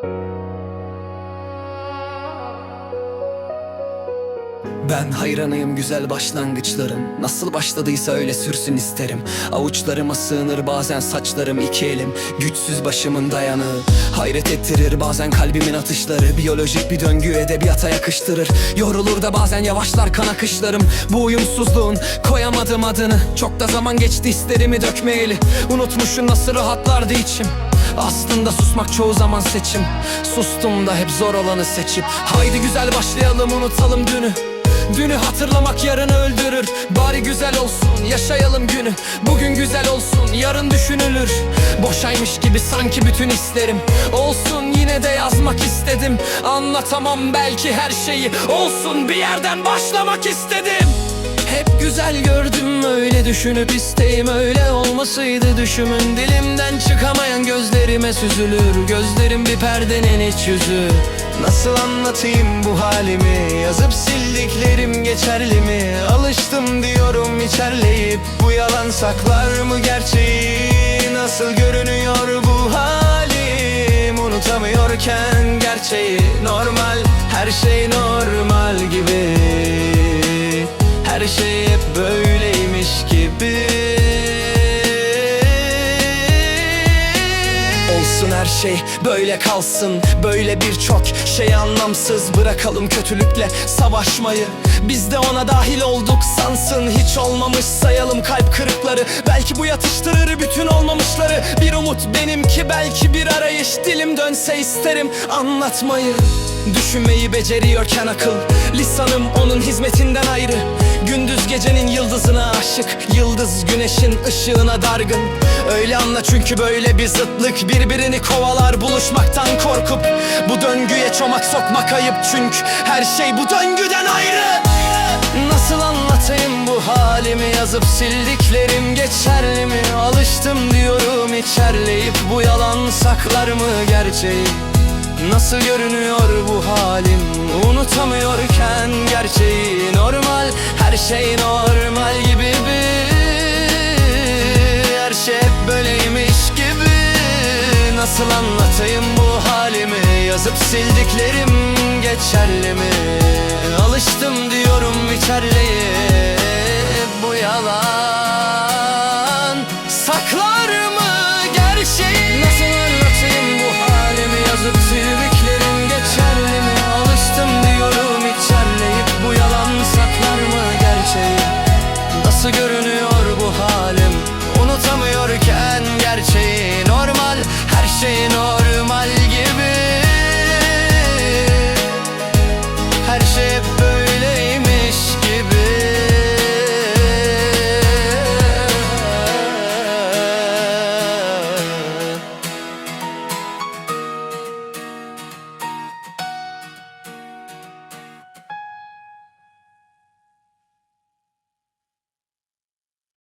thank you Ben hayranıyım güzel başlangıçların. Nasıl başladıysa öyle sürsün isterim. Avuçlarıma sığınır bazen saçlarım iki elim. Güçsüz başımın dayanığı Hayret ettirir bazen kalbimin atışları. Biyolojik bir döngü edebiyata yakıştırır. Yorulur da bazen yavaşlar kan akışlarım. Bu uyumsuzluğun koyamadım adını. Çok da zaman geçti isterimi dökmeyeli. Unutmuşum nasıl rahatlardı içim. Aslında susmak çoğu zaman seçim. Sustum da hep zor olanı seçip. Haydi güzel başlayalım unutalım dünü Dünü hatırlamak yarını öldürür. Bari güzel olsun yaşayalım günü. Bugün güzel olsun yarın düşünülür. Boşaymış gibi sanki bütün isterim Olsun yine de yazmak istedim. Anlatamam belki her şeyi. Olsun bir yerden başlamak istedim. Hep güzel gördüm öyle düşünüp isteğim öyle olmasıydı düşümün. Dilimden çıkamayan gözlerime süzülür. Gözlerim bir perdenin iç yüzü Nasıl anlatayım bu halimi? Yazıp sildiklerim geçerli mi? Alıştım diyorum içerleyip Bu yalan saklar mı gerçeği? Nasıl görünüyor bu halim Olsun her şey böyle kalsın. Böyle birçok şey anlamsız. Bırakalım kötülükle savaşmayı. Biz de ona dahil olduk sansın. Hiç olmamış sayalım kalp kırıkları. Belki bu yatıştırır bütün olmamışları. Bir umut benimki belki bir arayış. Dilim dönse isterim anlatmayı. Düşünmeyi beceriyorken akıl. Lisanım onun hizmetinden ayrı Gündüz gecenin yıldızına aşık Yıldız güneşin ışığına dargın. Öyle anla çünkü böyle bir zıtlık Birbirini kovalar buluşmaktan korkup. Bu döngüye çomak sokmak ayıp Çünkü her şey bu döngüden ayrı. Nasıl anlatayım bu halimi? Yazıp sildiklerim geçerli mi? Alıştım diyorum içerleyip Bu yalan saklar mı gerçeği? Nasıl görünüyor bu halim? Unutamıyorken şey normal gibi bir Her şey hep böyleymiş gibi. Nasıl anlatayım bu halimi? Yazıp sildiklerim geçerli mi? Alıştım diyorum içerleyip Nasıl görün